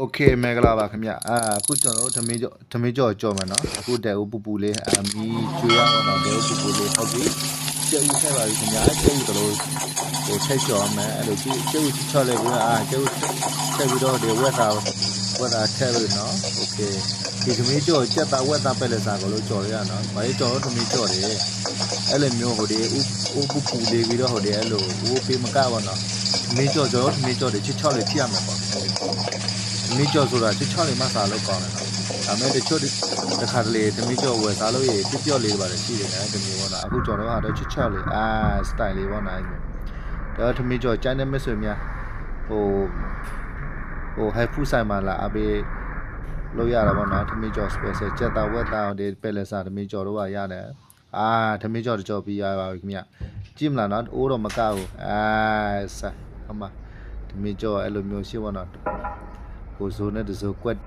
โอเคမင်္ဂလာပါခင်ဗျအာအခုကျွန်တော်တို့ဓမင်းကြောဓမင်းကြောကြော်မယ်နော်အခုတဲဦးပူပူလေးအမီကျွေးရအောင်တော့တဲဦးပူပူလေးဟုတ်ပြီကျဲဦးဆက်ပါပြီခင်ဗျာကျဲဦးတို့ဟိုချက်ကြော်မယ်အဲ့လိုကျဲကျဲဦးချော်လေးကအာကျဲဦးချက်ပြီးတော့ဒီဝက်တာဝက်တာထည့်လို့နော်โอเคဒီဓမင်းကြောကြက်တာဝက်တာပဲလေစားကိုလို့ကြော်ရရနော်ဘာလို့ကြော်တော့ဓမင်းကြော်တယ်အဲ့လိုမျိုးဟိုဒီဦးပူပူလေးပြီးတော့ဟိုဒီအဲ့လိုဦးပေးမကပါနော်ဓမင်းကြော်ကြော်ဓမင်းကြော်တွေချစ်ချော်လေးဖြစ်ရမှာပေါ့ မီကျော်ဆိုတာချစ်ချော်လေးမှစားလို့ကောင်းတယ်နော်။ဒါပေမဲ့တချို့တစ်ခါတလေတမီကျော်ဝယ်စားလို့ရပြပြော့လေးပါလေရှိတယ်နော်တမီပေါ့နော်။အခုကျော်တော့ဟာတော့ချစ်ချော်လေးအာစတိုင်လေးပေါ့နော်။ဒါတမီကျော်ကျိုင်းနေမဆွေများဟိုဟိုဟိုဖူဆိုင်မှာလာအဘေးလို့ရတာပေါ့နော်။တမီကျော် special ချက်တာဝက်တာဒီပဲလက်စားတမီကျော်တော့ပါရတယ်။အာတမီကျော်တကျော်ပြီးရပါပြီခင်ဗျ။ကြည့်မလားနော်။အိုးတော့မကောက်ဘူး။အာဆက်ဟမတမီကျော်အဲ့လိုမျိုးရှိပေါ့နော်။ ကိုဇိုးနဲ့တဇိုးကွက်